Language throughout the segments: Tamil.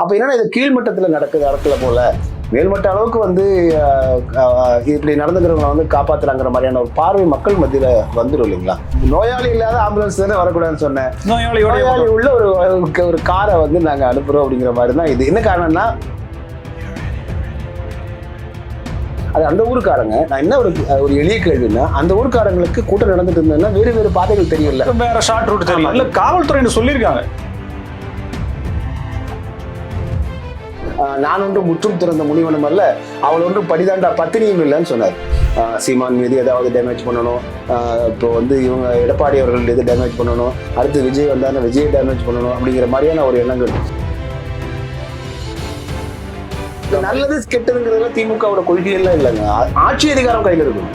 அப்ப என்னன்னா இது கீழ்மட்டத்துல நடக்குது நடக்கல போல. மேல்மட்ட அளவுக்கு வந்து இப்படி நடந்துக்கிறவங்க வந்து காப்பாத்துறாங்கிற மாதிரியான ஒரு பார்வை மக்கள் மத்தியில வந்துடும் இல்லைங்களா? நோயாளி இல்லாத ஆம்புலன்ஸ் தானே வரக்கூடாதுன்னு சொன்னேன். நோயாளி உள்ள ஒரு ஒரு காரை வந்து நாங்க அனுப்புறோம் அப்படிங்கிற மாதிரி தான் இது. என்ன காரணம்னா அது அந்த ஊருக்காரங்க. நான் என்ன ஒரு ஒரு எளிய கேள்வின்னா அந்த ஊருக்காரங்களுக்கு கூட்டம் நடந்துட்டு இருந்ததுன்னா வேறு வேறு பாதைகள் தெரியல. வேற ஷார்ட் ரூட் தெரியும் இல்ல காவல்துறை சொல்லியிருக்காங்க. நான் ஒன்று முற்றும் திறந்த முனிவனும் அல்ல அவள் ஒன்று படிதாண்டா பத்தினியும் இல்லைன்னு சொன்னார். சீமான் மீது ஏதாவது டேமேஜ் பண்ணணும் இப்போ வந்து இவங்க எடப்பாடி அவர்கள் எது டேமேஜ் பண்ணணும் அடுத்து விஜய் வந்தாங்க விஜய் டேமேஜ் பண்ணணும் அப்படிங்கிற மாதிரியான ஒரு எண்ணங்கள். நல்லது கெட்டதுங்கிறதுல திமுகவோட கொள்கையெல்லாம் இல்லைங்க. ஆட்சி அதிகாரம் கையில் இருக்கணும்.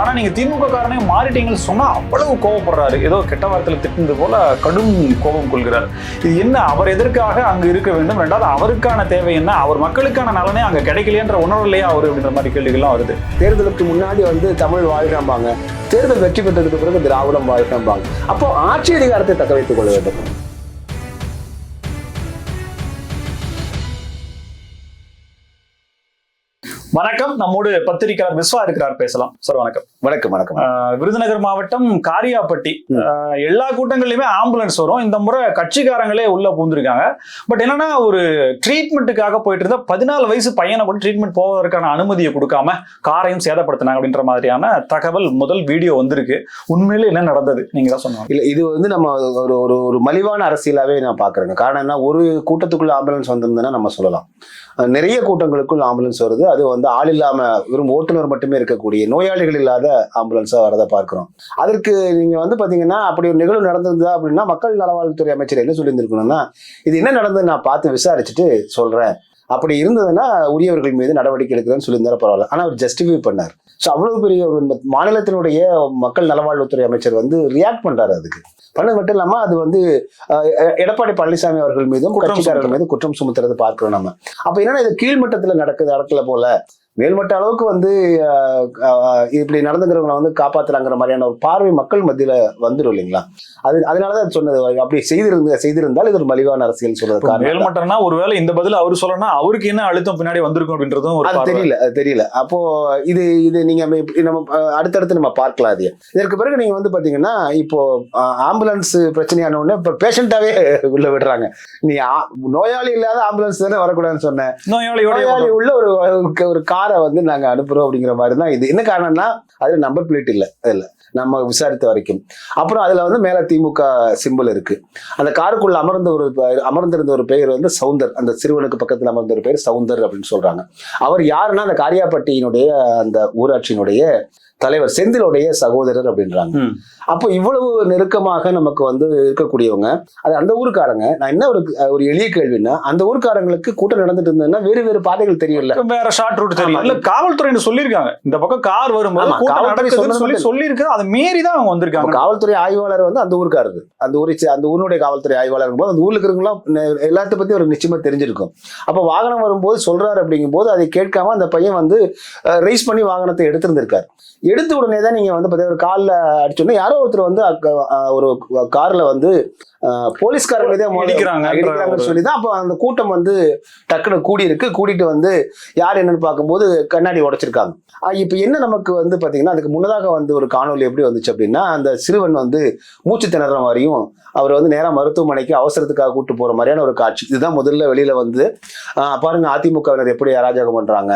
ஆனா நீங்க திமுக காரனே மாறிட்டீங்கன்னு சொன்னா அவ்வளவு கோவப்படுறாரு. ஏதோ கெட்ட வார்த்தையில திட்டினது போல கடும் கோபம் கொள்கிறார். இது என்ன? அவர் எதற்காக அங்க இருக்க வேண்டும் ரெண்டாவது அவருக்கான தேவை என்ன? அவர் மக்களுக்கான நலனே அங்க கிடைக்கலையன்ற உணர்வு இல்லையா அவரு அப்படின்ற மாதிரி கேள்விகள்லாம் வருது. தேர்தலுக்கு முன்னாடி வந்து தமிழ் வாழ்கிறாம்பாங்க தேர்தல் வெற்றி பெற்றதுக்கு பிறகு திராவிடம் வாழ்கிறாம்பாங்க அப்போ ஆட்சி அதிகாரத்தை தக்க வைத்துக் கொள்ள வேண்டும். வணக்கம். நம்மோடு பத்திரிகையாளர் விஸ்வா இருக்கிறார். பேசலாம். சார் வணக்கம். வணக்கம் வணக்கம். விருதுநகர் மாவட்டம் காரியாப்பட்டி. எல்லா கூட்டங்கள்லயுமே ஆம்புலன்ஸ் வரும். இந்த முறை கட்சிக்காரங்களே உள்ள பூந்திருக்காங்க பட் என்னன்னா ஒரு ட்ரீட்மெண்ட்டுக்காக போயிட்டு இருந்த பதினாலு வயசு பையனை கூட ட்ரீட்மெண்ட் போவதற்கான அனுமதியை கொடுக்காம காரையும் சேதப்படுத்தினாங்க அப்படின்ற மாதிரியான தகவல் முதல் வீடியோ வந்திருக்கு. உண்மையில என்ன நடந்தது? நீங்க தான் சொன்னாங்க இல்ல இது வந்து நம்ம ஒரு ஒரு ஒரு மலிவான அரசியலாவே நான் பாக்குறேங்க காரணம் என்ன? ஒரு கூட்டத்துக்குள்ள ஆம்புலன்ஸ் வந்திருந்ததுன்னா நம்ம சொல்லலாம். நிறைய கூட்டங்களுக்குள் ஆம்புலன்ஸ் வருது. அது வந்து ஆள் இல்லாம வெறும் ஓட்டுநர் மட்டுமே இருக்கக்கூடிய நோயாளிகள் இல்லாத ஆம்புலன்ஸா வரதை பார்க்கிறோம். அதற்கு நீங்க வந்து பாத்தீங்கன்னா அப்படி ஒரு நிகழ்வு நடந்திருந்தா அப்படின்னா மக்கள் நலவாழ்வுத்துறை அமைச்சர் என்ன சொல்லியிருந்திருக்கணும்னா இது என்ன நடந்தது நான் பார்த்து விசாரிச்சுட்டு சொல்றேன். அப்படி இருந்ததுன்னா உரியவர்கள் மீது நடவடிக்கை எடுக்கிறேன்னு சொல்லியிருந்தாரு பரவாயில்ல. ஆனா அவர் ஜஸ்டிஃபை பண்ணார். ஸோ அவ்வளவு பெரிய ஒரு மாநிலத்தினுடைய மக்கள் நலவாழ்வுத்துறை அமைச்சர் வந்து ரியாக்ட் பண்றாரு அதுக்கு. பண்ணது மட்டும் இல்லாம அது வந்து எடப்பாடி பழனிசாமி அவர்கள் மீதும் கட்சிக்காரர்கள் மீதும் குற்றம் சுமத்துறது பார்க்கிறோம் நம்ம. அப்ப என்னன்னா இது கீழ்மட்டத்துல நடக்குது நடக்கல போல. மேல்மட்ட அளவுக்கு வந்து இப்படி நடந்துக்கிறவங்களை வந்து காப்பாத்துறாங்கிற மாதிரியான ஒரு பார்வை மக்கள் மத்தியில வந்துடும் இல்லைங்களா? அது அதனாலதான் அது சொன்னது. அப்படி செய்திருந்த செய்திருந்தால் இது ஒரு மலிவான அரசியல் சொல்றது மேல்மட்டம்னா ஒருவேளை இந்த பதில் அவர் சொல்லணும்னா அவருக்கு என்ன அழுத்தம் பின்னாடி வந்திருக்கும் அப்படின்றதும் அது. தெரியல தெரியல. அப்போ இது இது நீங்க நம்ம அடுத்தடுத்து நம்ம பார்க்கலாம் அது. இதற்கு பிறகு நீங்க வந்து பாத்தீங்கன்னா இப்போ ஆம்புலன்ஸ் பிரச்சனையான உடனே இப்போ பேஷண்டாவே உள்ள விடுறாங்க. நீ நோயாளி இல்லாத ஆம்புலன்ஸ் தானே வரக்கூடாதுன்னு சொன்னேன் நோயாளியோட நோயாளி உள்ள ஒரு ஒரு காரை காரை வந்து நாங்க அனுப்புறோம் அப்படிங்கிற மாதிரி தான் இது. என்ன காரணம்னா அதுல நம்பர் பிளேட் இல்ல அதுல. நம்ம விசாரித்த வரைக்கும். அப்புறம் அதுல வந்து மேல திமுக சிம்பிள் இருக்கு. அந்த காருக்குள்ள அமர்ந்த ஒரு அமர்ந்திருந்த ஒரு பெயர் வந்து சவுந்தர். அந்த சிறுவனுக்கு பக்கத்துல அமர்ந்த ஒரு பெயர் சவுந்தர் அப்படின்னு சொல்றாங்க. அவர் யாருன்னா அந்த காரியாப்பட்டியினுடைய அந்த ஊராட்சியினுடைய தலைவர் செந்திலுடைய சகோதரர் அப்படின்றாங்க. அப்போ இவ்வளவு நெருக்கமாக நமக்கு வந்து இருக்கக்கூடியவங்க அது அந்த ஊருக்காரங்க. நான் என்ன ஒரு ஒரு எளிய கேள்வின்னா அந்த ஊருக்காரங்களுக்கு கூட்டம் நடந்துட்டு இருந்ததுன்னா வேறு வேறு பாதைகள் தெரியல. வேற ஷார்ட் ரூட் தெரியும். இல்ல காவல்துறை சொல்லியிருக்காங்க. இந்த பக்கம் கார் வரும்போது சொன்னது சொல்லி சொல்லியிருக்கு அதை மீறி தான் அவங்க வந்திருக்காங்க. காவல்துறை ஆய்வாளர் வந்து அந்த ஊருக்காரரு. அந்த ஊரை அந்த ஊருடைய காவல்துறை ஆய்வாளர் போது அந்த ஊர்ல இருக்கிறவங்களாம் எல்லாத்த பத்தி ஒரு நிச்சயமா தெரிஞ்சிருக்கும். அப்ப வாகனம் வரும்போது சொல்றாரு அப்படிங்கும்போது அதை கேட்காம அந்த பையன் வந்து ரைஸ் பண்ணி வாகனத்தை எடுத்திருந்திருக்காரு. எடுத்த உடனே தான் நீங்க வந்து பார்த்தீங்கன்னா ஒரு காலில் அடிச்சோடனே யாரோ ஒருத்தர் வந்து ஒரு கார்ல வந்து போலீஸ்காரங்க இடிக்கிறாங்கன்ற இடிக்கிறாங்கன்னு ஒரு- சொல்லி தான் அப்போ அந்த கூட்டம் வந்து டக்குனு கூடி இருக்கு கூட்டிட்டு வந்து யார் என்னன்னு பார்க்கும்போது கண்ணாடி உடைச்சிருக்காங்க. இப்ப என்ன நமக்கு வந்து பாத்தீங்கன்னா அதுக்கு முன்னதாக வந்து ஒரு காணொளி எப்படி வந்துச்சு அப்படின்னா அந்த சிறுவன் வந்து மூச்சு திணற மாதிரியும் அவர் வந்து நேரா மருத்துவமனைக்கு அவசரத்துக்காக கூட்டு போற மாதிரியான ஒரு காட்சி. இதுதான் முதல்ல வெளியில வந்து பாருங்க அதிமுகவினர் எப்படி அராஜகம் பண்றாங்க.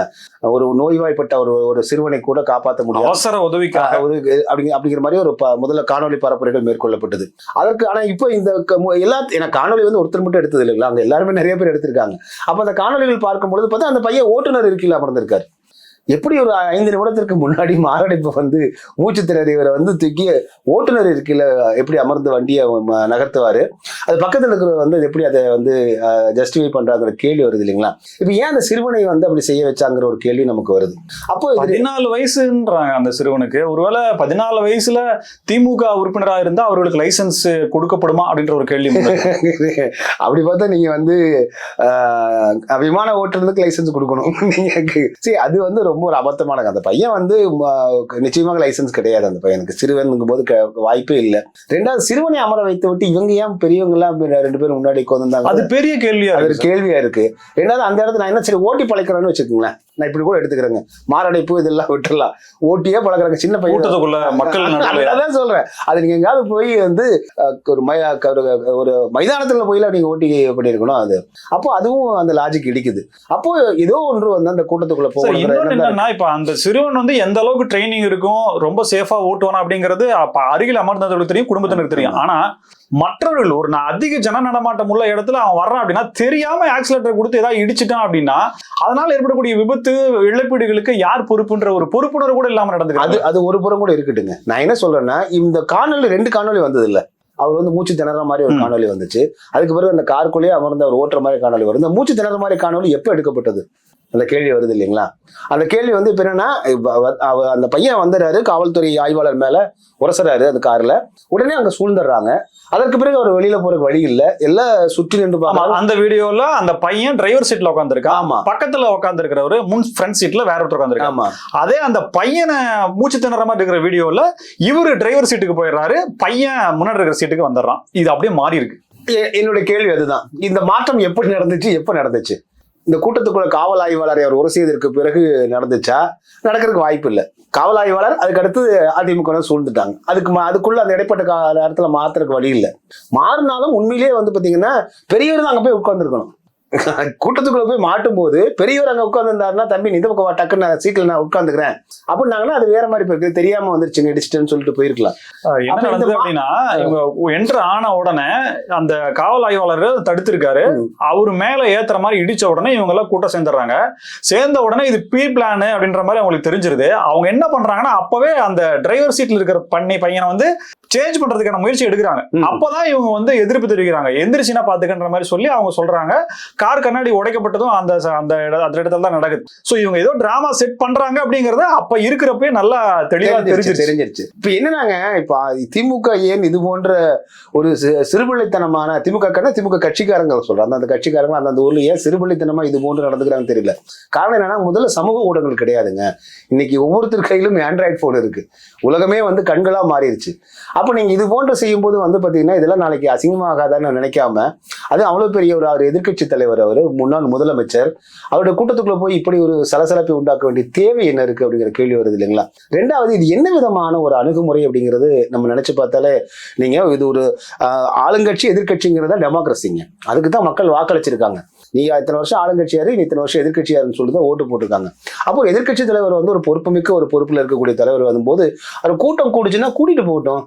ஒரு நோய்வாய்ப்பட்ட ஒரு ஒரு சிறுவனை கூட காப்பாற்ற முடியும் அவசர உதவிக்காக. ஒரு அப்படிங்க அப்படிங்கிற மாதிரி ஒரு முதல்ல காணொலி பரப்புரைகள் மேற்கொள்ளப்பட்டது. அதற்கு ஆனால் இப்போ இந்த க- மு- எல்லா ஏன்னா காணொலி வந்து ஒருத்தர் மட்டும் எடுத்தது இல்லைங்களா அங்கே எல்லாருமே நிறைய பேர் எடுத்திருக்காங்க. அப்போ அந்த காணொலிகள் பார்க்கும்பொழுது பார்த்தா அந்த பையன் ஓட்டுநர் இருக்கையில் அமர்ந்திருக்காரு. எப்படி ஒரு ஐந்து நிமிடத்திற்கு முன்னாடி மாரடைப்பு வந்து மூச்சு திணறியவரை வந்து தூக்கி ஓட்டுநர் இருக்கையில எப்படி அமர்ந்து வண்டியை நகர்த்துவாரு? அது பக்கத்துல இருக்கிறவர் வந்து எப்படி அதை வந்து ஜஸ்டிஃபை பண்றாங்கிற கேள்வி வருது இல்லைங்களா? இப்ப ஏன் அந்த சிறுவனை வந்து அப்படி செய்ய வச்சாங்கிற ஒரு கேள்வி நமக்கு வருது. அப்போ பதினாலு வயசுன்றாங்க அந்த சிறுவனுக்கு. ஒருவேளை பதினாலு வயசுல திமுக உறுப்பினரா இருந்தா அவர்களுக்கு லைசென்ஸ் கொடுக்கப்படுமா அப்படின்ற ஒரு கேள்வி. அப்படி பார்த்தா நீங்க வந்து விமான ஓட்டுறதுக்கு லைசென்ஸ் கொடுக்கணும். நீங்க சரி அது வந்து ரொம்ப ரொம்ப ஒரு அபத்தமான. அந்த பையன் வந்து நிச்சயமாக லைசென்ஸ் கிடையாது அந்த பையனுக்கு. சிறுவனுங்கும் போது வாய்ப்பே இல்லை. ரெண்டாவது சிறுவனை அமர வைத்து விட்டு இவங்க ஏன் பெரியவங்க எல்லாம் ரெண்டு பேரும் முன்னாடி அது உட்காந்துருந்தாங்க பெரிய கேள்வியா அது கேள்வியா இருக்கு. ரெண்டாவது அந்த இடத்துல நான் என்ன சரி ஓட்டி பழைக்கிறேன்னு வச்சுக்கோங்களேன். நான் இப்படி கூட எடுத்துக்கிறேங்க. மாரடைப்பு இதெல்லாம் விட்டுறலாம். ஓட்டியே பழக்கிறாங்க சின்ன பையன். கூட்டத்துக்குள்ள மக்கள் அதான் சொல்றேன். அது நீங்க எங்காவது போய் வந்து ஒரு மை ஒரு- மைதானத்துல போயில நீங்க ஓட்டி பண்ணிருக்கணும் அது? அப்போ அதுவும் அந்த லாஜிக் இடிக்குது. அப்போ ஏதோ ஒன்று வந்து அந்த கூட்டத்துக்குள்ள போகணும் இப்ப அந்த சிறுவன் வந்து எந்த அளவுக்கு ட்ரைனிங் இருக்கும் ரொம்ப சேஃபா ஓட்டுவானா அப்படிங்கிறது அப்ப அருகில் அமர்ந்தவர்களுக்கு தெரியும் குடும்பத்தினருக்கு தெரியும். ஆனா மற்றவர்கள் ஒரு நான் அதிக ஜன நடமாட்டம் உள்ள இடத்துல அவன் வர்றான் அப்படின்னா தெரியாம ஆக்சிலேட்டர் கொடுத்து ஏதாவது இடிச்சிட்டான் அப்படின்னா அதனால ஏற்படக்கூடிய விபத்து இழப்பீடுகளுக்கு யார் பொறுப்புன்ற ஒரு பொறுப்புணர்வு கூட இல்லாம அது நடந்துருக்கு அது ஒரு புறம் கூட இருக்கட்டுங்க. நான் என்ன சொல்றேன்னா இந்த காணொலி ரெண்டு காணொலி வந்தது இல்ல. அவர் வந்து மூச்சு திணற மாதிரி ஒரு. காணொலி வந்துச்சு. அதுக்கு பிறகு அந்த காருக்குள்ளேயே அமர்ந்து அவர் ஓட்டுற மாதிரி காணொலி வருது. இந்த மூச்சு திணற மாதிரி காணொலி எப்போ எடுக்கப்பட்டது? அந்த கேள்வி வருது இல்லைங்களா? அந்த கேள்வி வந்து இப்ப என்னன்னா அந்த பையன் வந்துடுறாரு காவல்துறை ஆய்வாளர் மேல உரசுறாரு அந்த கார்ல. உடனே அங்க சூழ்ந்துடுறாங்க. அதற்கு பிறகு அவர் வெளியில போறதுக்கு வழி இல்ல. எல்லாம் சுற்றி நின்று ஆமா பார்க்கலாம் அந்த வீடியோல அந்த பையன் டிரைவர் சீட்ல உட்காந்துருக்கான் ஆமா. பக்கத்துல உட்காந்துருக்கிறவரு முன் ஃப்ரண்ட் சீட்ல வேற ஒருத்தர் உட்காந்துருக்காங்க ஆமா. அதே அந்த பையனை மூச்சு திணற மாதிரி இருக்கிற வீடியோல இவரு டிரைவர் சீட்டுக்கு போயிடுறாரு பையன் முன்னாடி இருக்கிற சீட்டுக்கு வந்துடுறான். இது அப்படியே மாறி இருக்கு. என்னுடைய கேள்வி அதுதான். இந்த மாற்றம் எப்படி நடந்துச்சு எப்ப நடந்துச்சு? இந்த கூட்டத்துக்குள்ள காவல் ஆய்வாளரை அவர் உரசியதற்கு பிறகு நடந்துச்சா? நடக்கிறதுக்கு வாய்ப்பு இல்லை. காவல் ஆய்வாளர் அதுக்கு அடுத்து அதிமுக சூழ்ந்துட்டாங்க. அதுக்கு அதுக்குள்ள அந்த இடைப்பட்ட நேரத்தில் மாத்துறதுக்கு வழி இல்லை. மாறினாலும் உண்மையிலேயே வந்து பார்த்தீங்கன்னா பெரியவர் தான் அங்கே போய் உட்காந்துருக்கணும் கூட்டத்துக்குள்ள போய் மாட்டும் போது பெரியவர் அங்க உட்கார்ந்துருந்தாருன்னா தம்பி இந்த பக்கம் டக்குன்னு நான் சீட்ல நான் உட்காந்துக்கிறேன் அப்படின்னாங்கன்னா அது வேற மாதிரி போயிருக்கு. தெரியாம வந்துருச்சுங்க இடிச்சிட்டேன்னு சொல்லிட்டு போயிருக்கலாம். என்ன நடந்தது அப்படின்னா இவங்க என்ட்ரு ஆன உடனே அந்த காவல் ஆய்வாளர் தடுத்திருக்காரு. அவரு மேல ஏத்துற மாதிரி இடிச்ச உடனே இவங்க எல்லாம் கூட்டம் சேர்ந்துடுறாங்க. சேர்ந்த உடனே இது பீ பிளான் அப்படின்ற மாதிரி அவங்களுக்கு தெரிஞ்சிருது. அவங்க என்ன பண்றாங்கன்னா அப்பவே அந்த டிரைவர் சீட்ல இருக்கிற பண்ணி பையனை வந்து சேஞ்ச் பண்றதுக்கான முயற்சி எடுக்கிறாங்க. அப்பதான் இவங்க வந்து எதிர்ப்பு தெரிவிக்கிறாங்க. எந்திரிச்சினா பாத்துக்கன்ற மாதிரி சொல்லி அவங்க சொல்றாங்க. கார் கண்ணாடி உடைக்கப்பட்டதும் அந்த அந்த அந்த இடத்துல தான் நடக்குது. சோ இவங்க ஏதோ டிராமா செட் பண்றாங்க அப்படிங்கறத அப்ப இருக்கிறப்பவே நல்லா தெளிவா தெரிஞ்சிருச்சு தெரிஞ்சிருச்சு. இப்ப என்னன்னாங்க இப்ப திமுக ஏன் இது போன்ற ஒரு சிறுபிள்ளைத்தனமான திமுக காரங்க திமுக கட்சிக்காரங்க சொல்றாங்க. அந்த கட்சிக்காரங்க அந்த அந்த ஊர்ல ஏன் சிறுபிள்ளைத்தனமா இது போன்று நடந்துக்கிறாங்கன்னு தெரியல. காரணம் என்னன்னா முதல்ல சமூக ஊடகங்கள் கிடையாதுங்க. இன்னைக்கு ஒவ்வொருத்தர் கையிலும் ஆண்ட்ராய்டு போன் இருக்கு. உலகமே வந்து கண்களா மாறிடுச்சு அப்போ நீங்கள் இது போன்று செய்யும்போது வந்து பார்த்தீங்கன்னா இதெல்லாம் நாளைக்கு அசிங்கமாகாதான்னு நினைக்காம அது அவ்வளோ பெரிய ஒரு அவர் எதிர்க்கட்சி தலைவர் அவர் முன்னாள் முதலமைச்சர் அவருடைய கூட்டத்துக்குள்ளே போய் இப்படி ஒரு சலசலப்பை உண்டாக்க வேண்டிய தேவை என்ன இருக்குது அப்படிங்கிற கேள்வி வருது இல்லைங்களா? ரெண்டாவது இது என்ன விதமான ஒரு அணுகுமுறை அப்படிங்கிறது நம்ம நினச்சி பார்த்தாலே நீங்கள் இது ஒரு ஆளுங்கட்சி ஆளுங்கட்சி தான் டெமோக்ரஸிங்க. அதுக்கு தான் மக்கள் வாக்களிச்சிருக்காங்க. நீ இத்தனை வருஷம் ஆளுங்கட்சியாரு நீ இத்தனை வருஷம் எதிர்கட்சியாருன்னு சொல்லி தான் ஓட்டு போட்டிருக்காங்க. அப்போ எதிர்க்கட்சி தலைவர் வந்து ஒரு பொறுப்புமிக்க ஒரு பொறுப்பில் இருக்கக்கூடிய தலைவர் வரும்போது அவர் கூட்டம் கூடுச்சுன்னா கூட்டிகிட்டு போகட்டும்.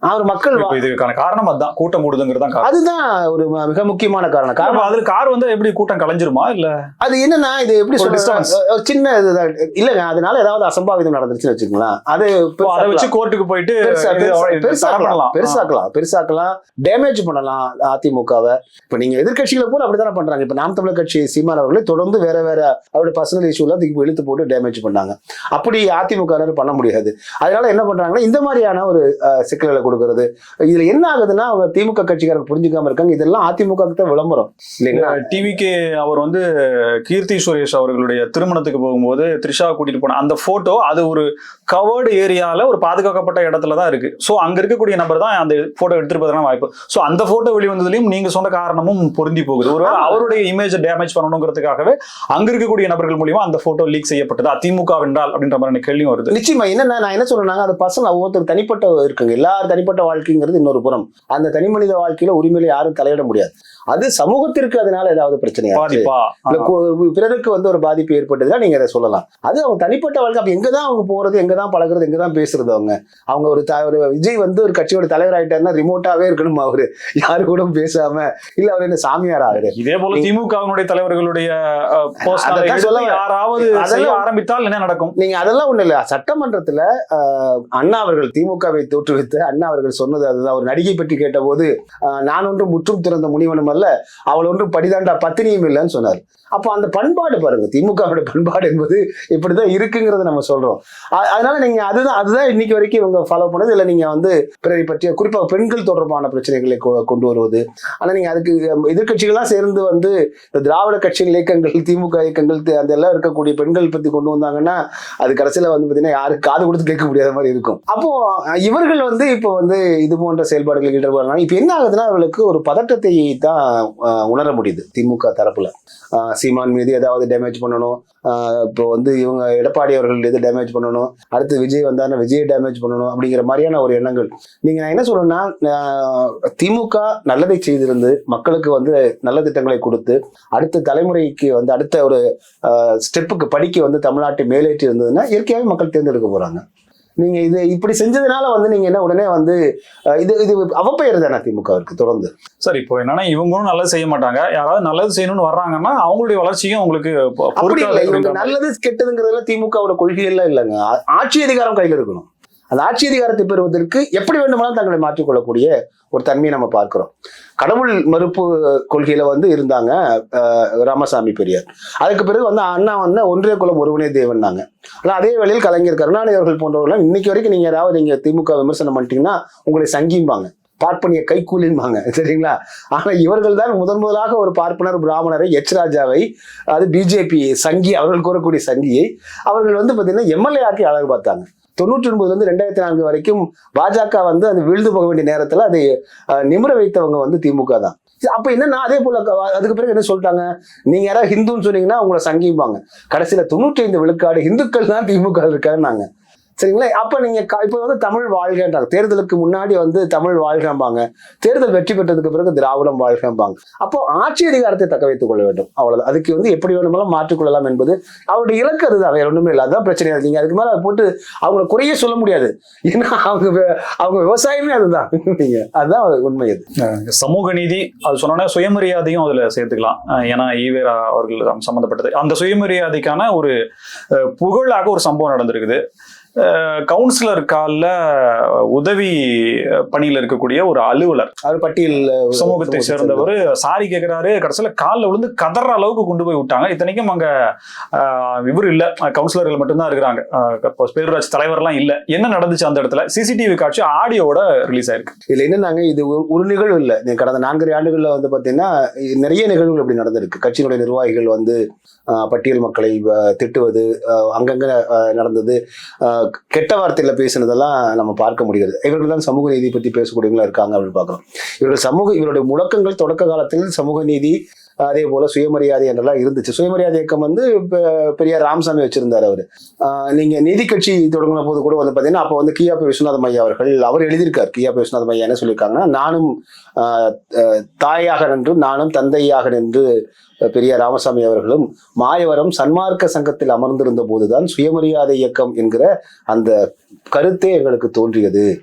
அவர் மக்கள் இதுக்கான காரணம் அதுதான் கூட்டம் கூடுதுங்கிறது அதுதான் ஒரு மிக முக்கியமான காரணம். காரணம் அதுல கார் வந்து எப்படி கூட்டம் கலைஞ்சிருமா இல்ல? அது என்னன்னா இது எப்படி சொல்றது? சின்ன இதுதான். இல்லங்க அதனால ஏதாவது அசம்பாவிதம் நடந்துருச்சுன்னு வச்சுக்கலாம் அது அதை வச்சு கோர்ட்டுக்கு போயிட்டு பெருசாக்கலாம். பெருசாக்கலாம். பெருசாக்கலாம். டேமேஜ் பண்ணலாம் அதிமுகவை. இப்ப நீங்க எதிர்க்கட்சிகளை போல அப்படித்தானே பண்றாங்க. இப்ப நாம் தமிழர் கட்சி சீமான் அவர்களே தொடர்ந்து வேற வேற அவருடைய பர்சனல் இஷ்யூல தூக்கி இழுத்து போட்டு டேமேஜ் பண்ணாங்க. அப்படி அதிமுக பண்ண முடியாது. அதனால என்ன பண்றாங்கன்னா இந்த மாதிரியான ஒரு சிக்கல்களை கொடுக்கறது. இதுல என்ன ஆகுதுன்னா அவங்க திமுக கட்சிக்காரங்க புரிஞ்சுக்காம இருக்காங்க. இதெல்லாம் அதிமுக தான் விளம்பரம். இல்லைங்களா? டிவிக்கு அவர் வந்து கீர்த்தி சுரேஷ் அவர்களுடைய திருமணத்துக்கு போகும்போது த்ரிஷா கூட்டிட்டு போன அந்த போட்டோ அது ஒரு கவர்டு ஏரியால ஒரு பாதுகாக்கப்பட்ட இடத்துல தான் இருக்கு. சோ அங்க இருக்கக்கூடிய நபர் தான் அந்த போட்டோ எடுத்துட்டு போறதுக்கான வாய்ப்பு. சோ அந்த போட்டோ வெளிவந்ததுலயும் நீங்க சொன்ன காரணமும் பொருந்தி போகுது. ஆமா. அவருடைய இமேஜ் டேமேஜ் பண்ணணுங்கிறதுக்காகவே அங்க இருக்கக்கூடிய நபர்கள் மூலியமா அந்த போட்டோ லீக் செய்யப்பட்டது. அதிமுக வென்றால் அப்படின்ற மாதிரி கேள்வியும் வருது. நிச்சயமா. என்னன்னா நான் என்ன சொல்றேன்னா அது பர்சனல் ஒவ்வொருத்தர் தனிப்பட்ட இருக்குங்க. எல்லார் தனிப்பட்ட வாழ்க்கைங்கிறது இன்னொரு புறம். அந்த தனி மனித வாழ்க்கையில உரிமையில யாரும் தலையிட முடியாது. அது சமூகத்திற்கு அதனால ஏதாவது பிரச்சனையா கு- பிறருக்கு வந்து ஒரு பாதிப்பு ஏற்பட்டதுன்னா நீங்க அதை சொல்லலாம். அது அவங்க தனிப்பட்ட வாழ்க்கை. அப்ப எங்கதான் அவங்க போறது எங்கதான் பழகுறது எங்கதான் பேசுறது அவங்க? அவங்க ஒரு ஒரு விஜய் வந்து ஒரு கட்சியோட தலைவர் ஆயிட்டாருன்னா ரிமோட்டாவே இருக்கணும் அவரு? யாரு கூட பேசாம? இல்ல அவர் என்ன சாமியார் ஆகுது இதே போல திமுகவினுடைய தலைவர்களுடைய. யாராவது ஆரம்பித்தால் என்ன நடக்கும்? நீங்க அதெல்லாம் ஒண்ணு இல்ல. சட்டமன்றத்துல அண்ணா அவர்கள் திமுகவை தோற்றுவித்த அண்ணா அவர்கள் சொன்னது அதுதான். ஒரு நடிகை பற்றி கேட்டபோது ஆஹ், நான் ஒன்றும் முற்றும் திறந்த முனிவனும் அல்ல அவள் ஒன்றும் படிதாண்டா பத்தினியும் இல்லைன்னு சொன்னார். அப்போ அந்த பண்பாடு பாருங்க திமுகவோட பண்பாடு என்பது இப்படிதான் இருக்குங்கிறத நம்ம சொல்றோம். அதனால நீங்க அதுதான் அதுதான் இன்னைக்கு வரைக்கும் இவங்க ஃபாலோ பண்ணது. இல்லை நீங்க வந்து பிறரை பற்றிய குறிப்பாக பெண்கள் தொடர்பான பிரச்சனைகளை கொ- கொண்டு வருவது. ஆனா நீங்க அதுக்கு எதிர்கட்சிகள்லாம் சேர்ந்து வந்து இந்த திராவிட கட்சிகள் இயக்கங்கள் திமுக இயக்கங்கள் அந்த எல்லாம் இருக்கக்கூடிய பெண்கள் பத்தி கொண்டு வந்தாங்கன்னா அது கடைசியில வந்து பாத்தீங்கன்னா யாருக்கு காது கொடுத்து கேட்க முடியாத மாதிரி இருக்கும். அப்போ இவர்கள் வந்து இப்போ வந்து இது போன்ற செயல்பாடுகள் ஈடுபடுறாங்க இப்போ என்ன ஆகுதுன்னா அவர்களுக்கு ஒரு பதட்டத்தை தான் உணர முடியுது திமுக தரப்புல. சீமான் மீது ஏதாவது டேமேஜ் பண்ணணும். இப்போ வந்து இவங்க எடப்பாடி அவர்கள் எது டேமேஜ் பண்ணணும்? அடுத்து விஜய் வந்தாருன்னா விஜய் டேமேஜ் பண்ணணும் அப்படிங்கிற மாதிரியான ஒரு எண்ணங்கள். நீங்க நான் என்ன சொல்றேன்னா திமுக நல்லதை செய்திருந்து மக்களுக்கு வந்து நல்ல திட்டங்களை கொடுத்து அடுத்த தலைமுறைக்கு வந்து அடுத்த ஒரு ஸ்டெப்புக்கு படிக்க வந்து தமிழ்நாட்டை மேலேற்றி இருந்ததுன்னா இயற்கையாகவே மக்கள் தேர்ந்தெடுக்க போறாங்க. நீங்க இது இப்படி செஞ்சதுனால வந்து நீங்க என்ன உடனே வந்து இது இது அவப்பெயர் தானே திமுகவிற்கு தொடர்ந்து? சார் இப்போ என்னன்னா இவங்களும் நல்லது செய்ய மாட்டாங்க. யாராவது நல்லது செய்யணும்னு வர்றாங்கன்னா அவங்களுடைய வளர்ச்சியும் உங்களுக்கு பொ- அப்படி இல்லை. இவங்க. நல்லது கெட்டதுங்கிறதுல திமுகவோட கொள்கையெல்லாம் இல்லைங்க. ஆட்சி அதிகாரம் கையில் இருக்கணும். அந்த ஆட்சி அதிகாரத்தை பெறுவதற்கு எப்படி வேண்டுமானாலும் தங்களை மாற்றிக்கொள்ளக்கூடிய ஒரு தன்மையை நம்ம பார்க்கிறோம். கடவுள் மறுப்பு கொள்கையில வந்து இருந்தாங்க ராமசாமி பெரியார். அதுக்கு பிறகு வந்து அண்ணா வந்து ஒன்றிய குலம் ஒருவனே தேவன்னாங்க. ஆனால் அதே வேளையில் கலைஞர் கருணாநிதி அவர்கள் போன்றவர்கள் இன்னைக்கு வரைக்கும் நீங்க ஏதாவது நீங்க திமுக விமர்சனம் பண்ணிட்டீங்கன்னா உங்களை சங்கிம்பாங்க. பார்ப்பனிய கைக்கூலின்பாங்க சரிங்களா? ஆனா இவர்கள் தான் முதன் முதலாக ஒரு பார்ப்பனர் பிராமணரை எச் ராஜாவை அது பிஜேபி சங்கி அவர்கள் கூறக்கூடிய சங்கியை அவர்கள் வந்து பார்த்தீங்கன்னா எம்எல்ஏ ஆக்கி அழகு பார்த்தாங்க. தொண்ணூற்றி ஒன்பதுலேருந்து ரெண்டாயிரத்தி நான்கு வரைக்கும் பாஜக வந்து அது விழுந்து போக வேண்டிய நேரத்தில் அதை நிமிர வைத்தவங்க வந்து திமுக தான். அப்போ என்னன்னா அதே போல அதுக்கு பிறகு என்ன சொல்லிட்டாங்க? நீங்க யாராவது ஹிந்துன்னு சொன்னீங்கன்னா உங்களை சங்கிப்பாங்க. கடைசியில் தொண்ணூற்றி ஐந்து விழுக்காடு இந்துக்கள் தான் திமுக இருக்காருன்னாங்க சரிங்களா? அப்ப நீங்க இப்போ இப்ப வந்து தமிழ் வாழ்கன்றாங்க. தேர்தலுக்கு முன்னாடி வந்து தமிழ் வாழ்கம்பாங்க. தேர்தல் வெற்றி பெற்றதுக்கு பிறகு திராவிடம் வாழ்கம்பாங்க. அப்போ ஆட்சி அதிகாரத்தை தக்க வைத்துக் கொள்ள வேண்டும். அவ்வளவு அதுக்கு வந்து எப்படி வேணுமெல்லாம் மாற்றிக்கொள்ளலாம் என்பது அவருடைய இலக்கு அதுதான். வேற ஒண்ணுமே இல்லை. அதுதான் பிரச்சனை. நீங்க அதுக்கு மேல அதை போட்டு அவங்கள குறைய சொல்ல முடியாது. ஏன்னா அவங்க அவங்க விவசாயமே அதுதான். நீங்க அதுதான் உண்மை அது. சமூக நீதி அது சொன்னோன்னா சுயமரியாதையும் அதுல சேர்த்துக்கலாம். ஏன்னா ஈவேரா அவர்கள் சம்~ சம்பந்தப்பட்டது. அந்த சுயமரியாதைக்கான ஒரு புகழாக ஒரு சம்பவம் நடந்திருக்குது. கவுன்சிலர் காலில் உதவி பணியில இருக்கக்கூடிய ஒரு அலுவலர். அவர் பட்டியல் சமூகத்தை சேர்ந்தவர். சாரி கேட்கிறாரு கடைசியில காலில் விழுந்து கதற அளவுக்கு கொண்டு போய் விட்டாங்க. இத்தனைக்கும் அங்க இவர் இல்ல. கடவுளர்கள் மட்டும்தான் இருக்கிறாங்க. இப்போ பேரூராட்சி தலைவர்லாம் இல்ல. என்ன நடந்துச்சு அந்த இடத்துல? சிசிடிவி காட்சி ஆடியோவோட ரிலீஸ் ஆயிருக்கு. இதுல என்னன்னாங்க இது ஒரு- நிகழ்வு இல்லை. கடந்த நான்கரை ஆண்டுகள்ல வந்து பாத்தீங்கன்னா இ- நிறைய நிகழ்வுகள் அப்படி நடந்திருக்கு. கட்சியினுடைய நிர்வாகிகள் வந்து பட்டியல் மக்களை திட்டுவது அங்கங்க நடந்தது. கெட்ட வார்த்தையில பேசுனதெல்லாம் நம்ம பார்க்க முடிகிறது. இவர்கள் தான் சமூக நீதி பத்தி பேசக்கூடியவங்களா இருக்காங்க அப்படின்னு பார்க்குறோம். இவர்கள் சமூக இவருடைய முழக்கங்கள் தொடக்க காலத்தில் சமூக நீதி அதே போல சுயமரியாதை என்றெல்லாம் இருந்துச்சு. சுயமரியாதை இயக்கம் வந்து பெ- பெரியார் ராமசாமி வச்சிருந்தார் அவர். நீங்கள் நீங்க நீதி கட்சி தொடங்கின போது கூட வந்து பார்த்தீங்கன்னா அப்போ வந்து கியாபி விஸ்வநாத மையா அவர்கள் அவர் எழுதியிருக்கார் கியாபி விஸ்வநாத ஐயா என்ன சொல்லியிருக்காங்கன்னா நானும் தாயாக நின்று நானும் தந்தையாக நின்று பெரியார் ராமசாமி அவர்களும் மாயவரம் சன்மார்க்க சங்கத்தில் அமர்ந்திருந்த போதுதான் சுயமரியாதை இயக்கம் என்கிற அந்த கருத்தே எங்களுக்கு தோன்றியது.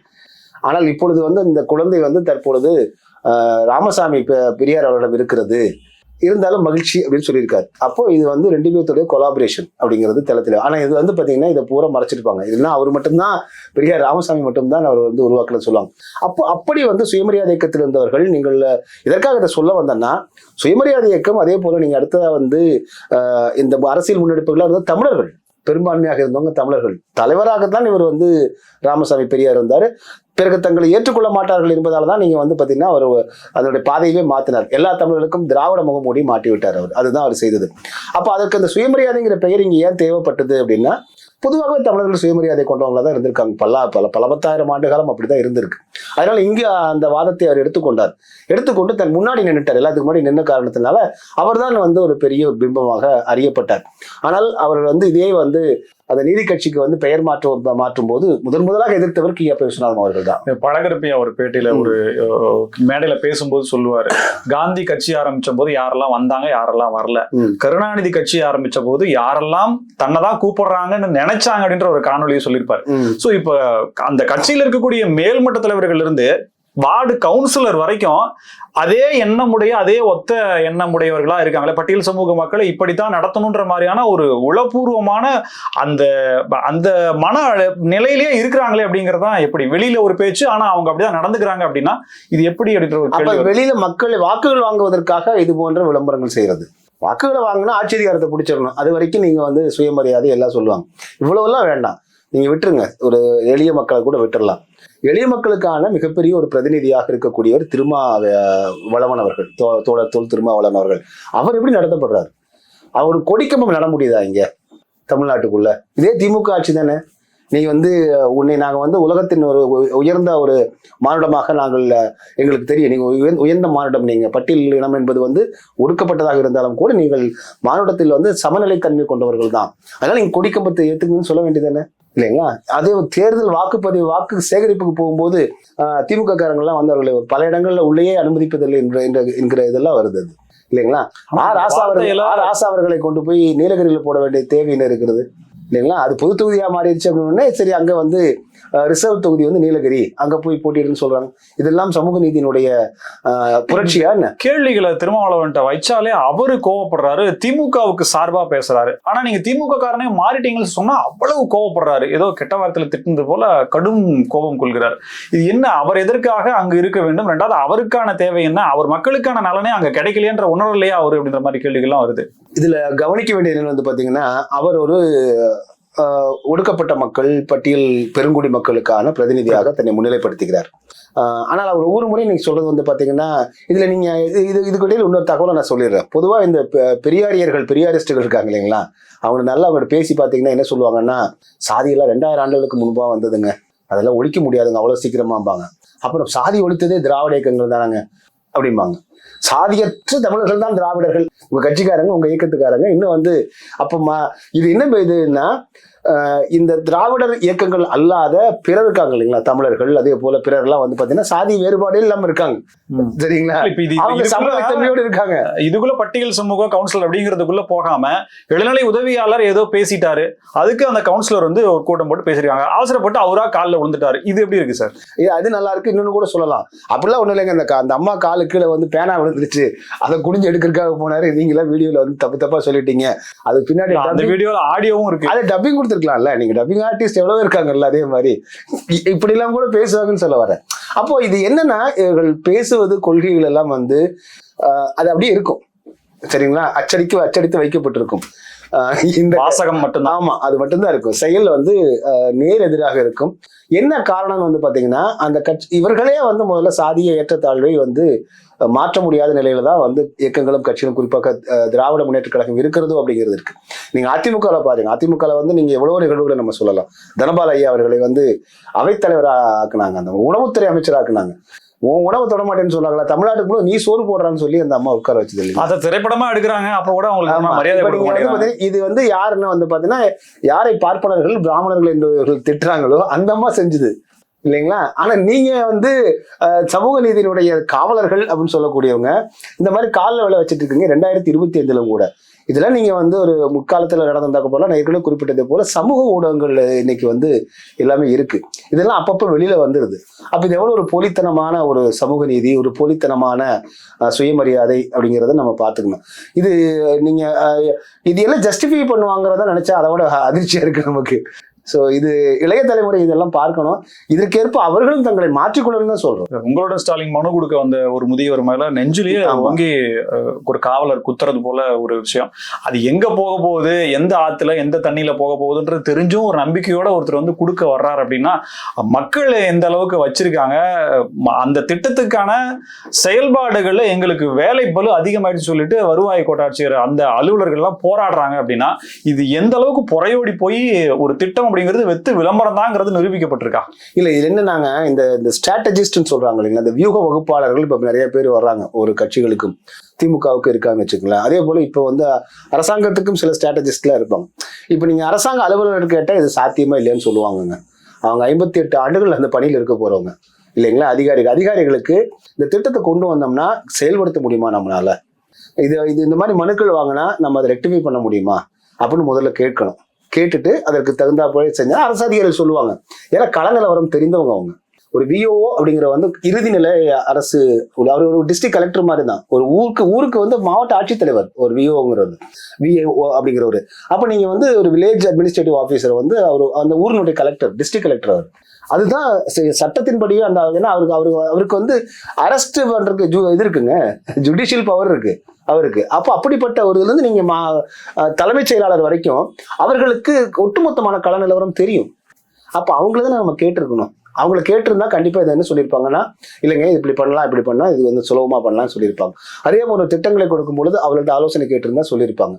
ஆனால் இப்பொழுது வந்து இந்த குழந்தை வந்து தற்பொழுது ராமசாமி பெ- பெரியார் அவர்களிடம் இருக்கிறது. இருந்தாலும் மகிழ்ச்சி அப்படின்னு சொல்லியிருக்காரு. அப்போ இது வந்து ரெண்டு பேர்த்துடைய கொலாபரேஷன் அப்படிங்கிறது தெளத்தில் ஆனா இது வந்து பாத்தீங்கன்னா இதை பூரா மறைச்சிருப்பாங்க. இதுனா அவர் மட்டும்தான் பெரியார் ராமசாமி மட்டும்தான் அவர் வந்து உருவாக்கல சொல்லுவாங்க. அப்போ அப்படி வந்து சுயமரியாதை இயக்கத்தில் இருந்தவர்கள் நீங்கள் இதற்காக இதை சொல்ல வந்தேன்னா சுயமரியாதை இயக்கம் அதே போல நீங்க அடுத்ததா வந்து இந்த அரசியல் முன்னெடுப்புகளாக இருந்த தமிழர்கள் பெரும்பான்மையாக இருந்தவங்க தமிழர்கள். தலைவராகத்தான் இவர் வந்து ராமசாமி பெரியார் இருந்தார். பிறகு தங்களை ஏற்றுக்கொள்ள மாட்டார்கள் என்பதால் தான் நீங்கள் வந்து பார்த்தீங்கன்னா அவர் அதனுடைய பாதையவே மாற்றினார் எல்லா தமிழர்களுக்கும் திராவிட முகமூடி மாட்டி விட்டார் அவர். அதுதான் அவர் செய்தது. அப்போ அதற்கு அந்த சுயமரியாதைங்கிற பெயர் இங்கே ஏன் தேவைப்பட்டது அப்படின்னா பொதுவாகவே தமிழர்கள் சுயமரியாதை கொண்டவங்களாக தான் இருந்திருக்காங்க. பல பல பல பத்தாயிரம் ஆண்டு காலம் அப்படிதான் இருந்திருக்கு. அதனால இங்கே அந்த வாதத்தை அவர் எடுத்துக்கொண்டார். எடுத்துக்கொண்டு தன் முன்னாடி நின்றுட்டார் எல்லாத்துக்கு முன்னாடி நின்ன காரணத்தினால அவர்தான் வந்து ஒரு பெரிய ஒரு பிம்பமாக அறியப்பட்டார். ஆனால் அவர் வந்து இதே வந்து அந்த நீதி கட்சிக்கு வந்து பெயர் மாற்றம் மாற்றும் போது முதன் முதலாக எதிர்த்தவர் கி. அப்ப விஸ்வநாதம் அவர்கள் தான். பழகரப்பையா ஒரு பேட்டியில ஒரு மேடையில பேசும்போது சொல்லுவாரு. காந்தி கட்சி ஆரம்பிச்ச போது யாரெல்லாம் வந்தாங்க யாரெல்லாம் வரல. கருணாநிதி கட்சி ஆரம்பிச்ச போது யாரெல்லாம் தன்னதான் கூப்பிடுறாங்கன்னு நினைச்சாங்க அப்படின்ற ஒரு காணொலியை சொல்லியிருப்பாரு. சோ இப்ப அந்த கட்சியில இருக்கக்கூடிய மேல்மட்ட தலைவர்கள் இருந்து வார்டு கவுன்சிலர் வரைக்கும் அதே எண்ணமுடைய அதே ஒத்த எண்ணமுடையவர்களா இருக்காங்களே. பட்டியல் சமூக மக்களை இப்படித்தான் நடத்தணுன்ற மாதிரியான ஒரு உளப்பூர்வமான அந்த அந்த மன நிலையிலேயே இருக்கிறாங்களே அப்படிங்கறதான் எப்படி? வெளியில ஒரு பேச்சு ஆனா அவங்க அப்படிதான் நடந்துக்கிறாங்க அப்படின்னா இது எப்படி அப்படின்ற ஒரு. வெளியில மக்கள் வாக்குகள் வாங்குவதற்காக இது போன்ற விளம்பரங்கள் செய்யறது. வாக்குகளை வாங்கினா ஆட்சி அதிகாரத்தை பிடிச்சிடணும். அது வரைக்கும் நீங்க வந்து சுயமரியாதை எல்லாம் சொல்லுவாங்க. இவ்வளவுலாம் வேண்டாம். நீங்க விட்டுருங்க. ஒரு எளிய மக்களை கூட விட்டுறலாம். எளிய மக்களுக்கான மிகப்பெரிய ஒரு பிரதிநிதியாக இருக்கக்கூடியவர் திருமா வளவன் அவர்கள் தோ- தோழர் தோல் திருமாவளவன் அவர்கள் அவர் எப்படி நடத்தப்படுறாரு? அவர் கொடிக்கம்பம் நட முடியுதா இங்க தமிழ்நாட்டுக்குள்ள? இதே திமுக ஆட்சி தானே. நீ வந்து உன்னை நாங்கள் வந்து உலகத்தின் ஒரு உ- உயர்ந்த ஒரு மானுடமாக நாங்கள் எங்களுக்கு தெரியும். நீங்கள் உயர்ந்த- உயர்ந்த மானுடம் நீங்கள் பட்டியல் இனம் என்பது வந்து ஒடுக்கப்பட்டதாக இருந்தாலும் கூட நீங்கள் மானுடத்தில் வந்து சமநிலைத்தன்மை கொண்டவர்கள் தான். அதனால் நீங்கள் கொடிக்கம்பத்தை ஏத்துக்கணும்னு சொல்ல வேண்டியதானே இல்லைங்களா? அதே தேர்தல் வாக்குப்பதிவு வாக்கு சேகரிப்புக்கு போகும்போது திமுக காரங்கள்லாம் வந்து அவர்களை பல இடங்கள்ல உள்ளேயே அனுமதிப்பதில்லை என்ற என்கிற இதெல்லாம் வருது. அது. இல்லைங்களா ஆர் ஆசா அவர்கள் ஆர் ஆசா அவர்களை கொண்டு போய் நீலகிரியில போட வேண்டிய தேவை என்ன இருக்கிறது? இல்லைங்களா? அது பொது தொகுதியா மாறிடுச்சு அப்படின்னே சரி அங்க வந்து ரிசர்வ் தொகுதி வந்து நீலகிரி அங்க போய் போட்டிடுன்னு சொல்றாங்க. இதெல்லாம் சமூக நீதியினுடைய புரட்சியா என்ன? கேள்விகளை திருமாவளவன்ட்ட வச்சாலே அவரு கோவப்படுறாரு திமுகவுக்கு சார்பா பேசுறாரு. ஆனா நீங்க திமுக காரனே மாறிட்டீங்கன்னு சொன்னா அவ்வளவு கோவப்படுறாரு. ஏதோ கெட்ட வார்த்தையில திட்டுனது போல கடும் கோபம் கொள்கிறார். இது என்ன? அவர் எதற்காக அங்க இருக்க வேண்டும்? ரெண்டாவது அவருக்கான தேவை என்ன? அவர் மக்களுக்கான நலனே அங்க கிடைக்கலையன்ற உணர்வுலையா அவரு அப்படின்ற மாதிரி கேள்விகள்லாம் வருது. இதுல கவனிக்க வேண்டியது என்ன வந்து பாத்தீங்கன்னா அவர் ஒரு ஒடுக்கப்பட்ட மக்கள் பட்டியல் பெருங்குடி மக்களுக்கான பிரதிநிதியாக தன்னை முன்னிலைப்படுத்துகிறார். ஆனால் அவர் ஒவ்வொரு முறையும் நீங்கள் சொல்றது வந்து பார்த்தீங்கன்னா இதில் நீங்கள் இது இது இதுக்கு இன்னொரு தகவலை நான் சொல்லிடுறேன். பொதுவாக இந்த பெ- பெரியாரியர்கள் பெரியாரிஸ்டுகள் இருக்காங்க இல்லைங்களா? அவங்க நல்லா அவங்க பேசி பார்த்தீங்கன்னா என்ன சொல்லுவாங்கன்னா சாதியெல்லாம் ரெண்டாயிரம் ஆண்டுகளுக்கு முன்பாக வந்ததுங்க. அதெல்லாம் ஒழிக்க முடியாதுங்க அவ்வளோ சீக்கிரமாம்பாங்க. அப்புறம் சாதி ஒழித்ததே திராவிட இயக்கங்கள் தானாங்க. அப்படிம்பாங்க. சாதியற்ற தமிழர்கள் தான் திராவிடர்கள். உங்க கட்சிக்காரங்க உங்க இயக்கத்துக்காரங்க. இன்னும் வந்து அப்பமா இது என்ன இதுன்னா இந்த திராவிடர் இயக்கங்கள் அல்லாத பிறர் இருக்காங்க இல்லைங்களா தமிழர்கள்? அதே போல பிறர்லாம் வந்து பாத்தீங்கன்னா சாதி வேறுபாடே இல்லாம இருக்காங்க. சரிங்களா? அவங்க சமூகத்தன்மையோடு இருக்காங்க. இதுக்குள்ள பட்டியல் சமூக கவுன்சிலர் அப்படிங்கிறதுக்குள்ள போகாம இளநிலை உதவியாளர் ஏதோ பேசிட்டாரு. அதுக்கு அந்த கவுன்சிலர் வந்து ஒரு கூட்டம் போட்டு பேசிருக்காங்க அவசரப்பட்டு அவரா காலில் விழுந்துட்டாரு. இது எப்படி இருக்கு சார்? அது நல்லா இருக்கு. இன்னொன்னு கூட சொல்லலாம். அப்படிலாம் ஒண்ணும் இல்லைங்க. அந்த அந்த அம்மா காலு கீழே வந்து பேனா விழுந்துருச்சு. அதை குனிஞ்சு எடுக்கிறதுக்காக போனாரு. நீங்களா வீடியோல வந்து தப்பு தப்பா சொல்லிட்டீங்க. அது பின்னாடி அந்த வீடியோல ஆடியோவும் இருக்கு. அது டப்பிங் கொடுத்துருக்கலாம்ல நீங்க டப்பிங் ஆர்டிஸ்ட் எவ்வளவு இருக்காங்கல்ல அதே மாதிரி. இப்படி எல்லாம் கூட பேசுவாங்கன்னு சொல்ல வரேன். அப்போ இது என்னன்னா இவர்கள் பேசுவது கொள்கைகள் எல்லாம் வந்து ஆஹ், அது அப்படியே இருக்கும். சரிங்களா? அச்சடிக்கு அச்சடித்து வைக்கப்பட்டிருக்கும். இந்த வாசகம் மட்டும்தான். ஆமா அது மட்டும்தான் இருக்கும். செயல் வந்து நேர் எதிராக இருக்கும். என்ன காரணம்னு வந்து பாத்தீங்கன்னா அந்த கட்சி இவர்களே வந்து முதல்ல சாதிய ஏற்றத்தாழ்வை வந்து மாற்ற முடியாத நிலையில தான் வந்து இயக்கங்களும் கட்சிகளும் குறிப்பாக திராவிட முன்னேற்ற கழகம் இருக்கிறதோ அப்படிங்கிறது இருக்கு. நீங்க அதிமுகல பாருங்க. அதிமுகல வந்து நீங்க எவ்வளவு நிகழ்வுகளை நம்ம சொல்லலாம். தனபால் ஐயா அவர்களை வந்து அவைத்தலைவரா ஆக்குனாங்க. அந்த உணவுத்துறை அமைச்சர் ஆக்குனாங்க. உன் உணவு தொட மாட்டேன்னு சொன்னாங்களா தமிழ்நாட்டுக்கு கூட நீ சோறு போடுறான்னு சொல்லி அந்த அம்மா உட்கார வச்சது இல்லையா? அத திரைப்படமா எடுக்கிறாங்க அப்ப கூட அவங்களுக்கு மரியாதை இது வந்து யாருன்னு வந்து பாத்தீங்கன்னா யாரை பார்ப்பனர்கள் பிராமணர்கள் என்பவர்கள் திட்டுறாங்களோ அந்த அம்மா செஞ்சது இல்லைங்களா? ஆனா நீங்க வந்து சமூக நீதியினுடைய காவலர்கள் அப்படின்னு சொல்லக்கூடியவங்க இந்த மாதிரி காலில் வேலை வச்சுட்டு இருக்கீங்க ரெண்டாயிரத்தி இருபத்தி அஞ்சுல கூட. இதெல்லாம் நீங்க வந்து ஒரு முற்காலத்தில் நடந்ததாக போல நான் ஏற்கனவே குறிப்பிட்டதை போல சமூக ஊடகங்கள் இன்னைக்கு வந்து எல்லாமே இருக்கு. இதெல்லாம் அப்பப்போ வெளியில வந்துருது. அப்போ இது எவ்வளோ ஒரு போலித்தனமான ஒரு சமூக நீதி ஒரு போலித்தனமான சுயமரியாதை அப்படிங்கிறத நம்ம பார்த்துக்கணும். இது நீங்க இது எல்லாம் ஜஸ்டிஃபை பண்ணுவாங்கிறத நினைச்சா அதை விட அதிர்ச்சியா இருக்கு நமக்கு. ஸோ இது இளைய தலைமுறை இதெல்லாம் பார்க்கணும். இதற்கேற்ப அவர்களும் தங்களை மாற்றிக்கொள்ளணும் தான் சொல்றோம். உங்களோட ஸ்டாலின் மனு கொடுக்க வந்த ஒரு முதியவர் மேல நெஞ்சிலேயே அஹ், ஒரு காவலர் குத்துறது போல ஒரு விஷயம். அது எங்க போக போகுது எந்த ஆத்துல எந்த தண்ணியில போக போகுதுன்றது தெரிஞ்சும் ஒரு நம்பிக்கையோட ஒருத்தர் வந்து கொடுக்க வர்றாரு அப்படின்னா மக்கள் எந்த அளவுக்கு வச்சிருக்காங்க அந்த திட்டத்துக்கான செயல்பாடுகள்ல எங்களுக்கு வேலை பலு அதிகமாயிடுச்சு சொல்லிட்டு வருவாய் கோட்டாட்சியர் அந்த அலுவலர்கள் எல்லாம் போராடுறாங்க அப்படின்னா இது எந்த அளவுக்கு புறையோடி போய் ஒரு திட்டம் அப்படிங்கிறது வெத்து விளம்பரம் தாங்கிறது நிரூபிக்கப்பட்டிருக்கா. இல்ல இது என்னன்னாங்க இந்த இந்த ஸ்ட்ராட்டஜிஸ்ட்னு சொல்றாங்க இல்லைங்களா? இந்த வியூக வகுப்பாளர்கள் இப்ப நிறைய பேர் வர்றாங்க ஒரு கட்சிகளுக்கும். திமுகவுக்கு இருக்காங்க வச்சுக்கலாம் அதே போல இப்போ வந்து அரசாங்கத்துக்கும் சில ஸ்ட்ராட்டஜிஸ்ட்லாம் இருப்பாங்க. இப்போ நீங்க அரசாங்க அலுவலர்கள் கேட்டால் இது சாத்தியமா இல்லையான்னு சொல்லுவாங்கங்க. அவங்க ஐம்பத்தி எட்டு ஆண்டுகள் அந்த பணியில் இருக்க போறவங்க. இல்லைங்களா? அதிகாரிகள் அதிகாரிகளுக்கு இந்த திட்டத்தை கொண்டு வந்தோம்னா செயல்படுத்த முடியுமா நம்மளால? இது இது இந்த மாதிரி மனுக்கள் வாங்கினா நம்ம அதை ரெக்டிஃபை பண்ண முடியுமா? அப்படின்னு முதல்ல கேட்கணும். கேட்டுட்டு அதற்கு தகுந்தா போல செஞ்சா அரசு அதிகாரிகள் சொல்லுவாங்க. ஏன்னா கள நிலவரம் தெரிந்தவங்க அவங்க. ஒரு விஓஓ அப்படிங்கிற வந்து இறுதி நிலை அரசு அவர் ஒரு டிஸ்ட்ரிக்ட் கலெக்டர் மாதிரி தான் ஒரு ஊருக்கு ஊருக்கு வந்து மாவட்ட ஆட்சித்தலைவர் ஒரு விஓங்கிறது விஏஓ அப்படிங்கிறவர். அப்போ நீங்கள் வந்து ஒரு வில்லேஜ் அட்மினிஸ்ட்ரேட்டிவ் ஆஃபீஸர் வந்து அவர் அந்த ஊரினுடைய கலெக்டர் டிஸ்ட்ரிக்ட் கலெக்டர் அவர். அதுதான் சட்டத்தின்படியே அந்த ஏன்னா அவருக்கு அவருக்கு அவருக்கு வந்து அரெஸ்ட் பண்றதுக்கு ஜு இது இருக்குங்க. ஜுடிஷியல் பவர் இருக்கு அவருக்கு. அப்போ அப்படிப்பட்ட ஒரு இதுலேருந்து நீங்கள் மா தலைமைச் செயலாளர் வரைக்கும் அவர்களுக்கு ஒட்டுமொத்தமான கள நிலவரம் தெரியும். அப்போ அவங்கள தான் நம்ம கேட்டிருக்கணும். அவங்கள கேட்டிருந்தா கண்டிப்பா இதை என்ன சொல்லியிருப்பாங்கன்னா இல்லைங்க இது இப்படி பண்ணலாம் இப்படி பண்ணலாம் இது வந்து சுலபமா பண்ணலாம்னு சொல்லியிருப்பாங்க. அதே போல திட்டங்களை கொடுக்கும் பொழுது அவர்கள்ட்ட ஆலோசனை கேட்டிருந்தா சொல்லியிருப்பாங்க.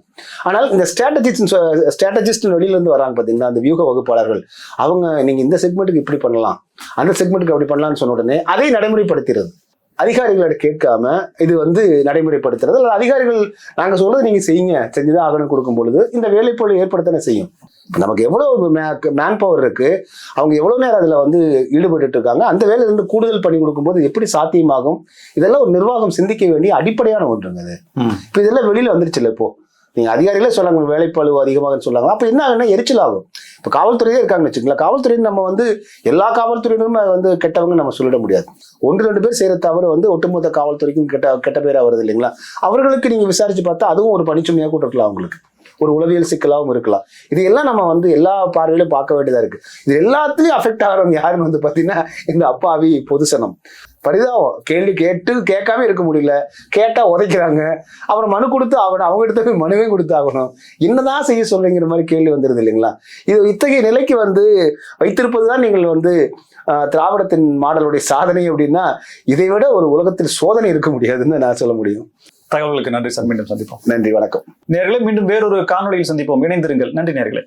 ஆனால் இந்த ஸ்ட்ராட்டஜிஸ்ட் ஸ்ட்ராட்டஜிஸ்ட் வெளியிலிருந்து வராங்க பார்த்தீங்கன்னா அந்த வியூக வகுப்பாளர்கள். அவங்க நீங்க இந்த செக்மெண்ட்டுக்கு இப்படி பண்ணலாம் அந்த செக்மெண்ட்டுக்கு அப்படி பண்ணலாம்னு சொன்ன உடனே அதை நடைமுறைப்படுத்துறது அதிகாரிகளோட கேட்காம இது வந்து நடைமுறைப்படுத்துறது. அதிகாரிகள் நாங்க சொல்றது நீங்க செய்யுங்க செஞ்சுதான் ஆகணும் கொடுக்கும் பொழுது இந்த வேலைப்பொழு ஏற்படுத்தனே செய்யும். நமக்கு எவ்வளவு மேன் பவர் இருக்கு அவங்க எவ்வளவு நேரம் அதுல வந்து ஈடுபட்டு இருக்காங்க அந்த வேலையில இருந்து கூடுதல் பண்ணி கொடுக்கும்போது எப்படி சாத்தியமாகும்? இதெல்லாம் ஒரு நிர்வாகம் சிந்திக்க வேண்டிய அடிப்படையான ஒன்றுங்க அது. இப்போ இதெல்லாம் வெளியில வந்துருச்சுல்ல இப்போ. நீங்க அதிகாரிகளே சொல்லாங்க வேலைப்பளு அதிகமாக சொல்லாங்க அப்ப என்ன ஆகுன்னா எரிச்சல் ஆகும். இப்போ காவல்துறையே இருக்காங்கன்னு வச்சுக்கலாம் காவல்துறை நம்ம வந்து எல்லா காவல்துறையினரும் வந்து கெட்டவங்க நம்ம சொல்லிட முடியாது. ஒன்று ரெண்டு பேர் செய்யற தவறு வந்து ஒட்டுமொத்த காவல்துறைக்கும் கெட்ட கெட்ட பேரா வருது இல்லைங்களா? அவர்களுக்கு நீங்க விசாரிச்சு பார்த்தா அதுவும் ஒரு பணிச்சுமையா கூட இருக்கலாம் அவங்களுக்கு. ஒரு உளவியல் சிக்கலாகவும் இருக்கலாம். இது எல்லாம் நம்ம வந்து எல்லா பார்வையிலும் பார்க்க வேண்டியதா இருக்கு. இது எல்லாத்துலயும் அஃபெக்ட் ஆகிறவங்க யாருன்னு வந்து பாத்தீங்கன்னா இந்த அப்பாவி பொதுசனம். பரிதாபம். கேள்வி கேட்டு கேட்காம இருக்க முடியல. கேட்டா உதைக்கிறாங்க. அப்புறம் மனு கொடுத்து ஆகணும் அவங்க எடுத்த போய் மனுவே கொடுத்து ஆகணும் என்னதான் செய்ய சொல்றீங்கிற மாதிரி கேள்வி வந்துருது இல்லைங்களா? இது இத்தகைய நிலைக்கு வந்து வைத்திருப்பதுதான் நீங்கள் வந்து திராவிடத்தின் மாடலுடைய சாதனை அப்படின்னா இதை விட ஒரு உலகத்தில் சோதனை இருக்க முடியாதுன்னு நான் சொல்ல முடியும். தகவல்களுக்கு நன்றி சார் மீண்டும் சந்திப்போம். நன்றி வணக்கம். நேர்களே மீண்டும் வேறொரு காணொளியில் சந்திப்போம். இணைந்திருங்கள். நன்றி நேர்களே.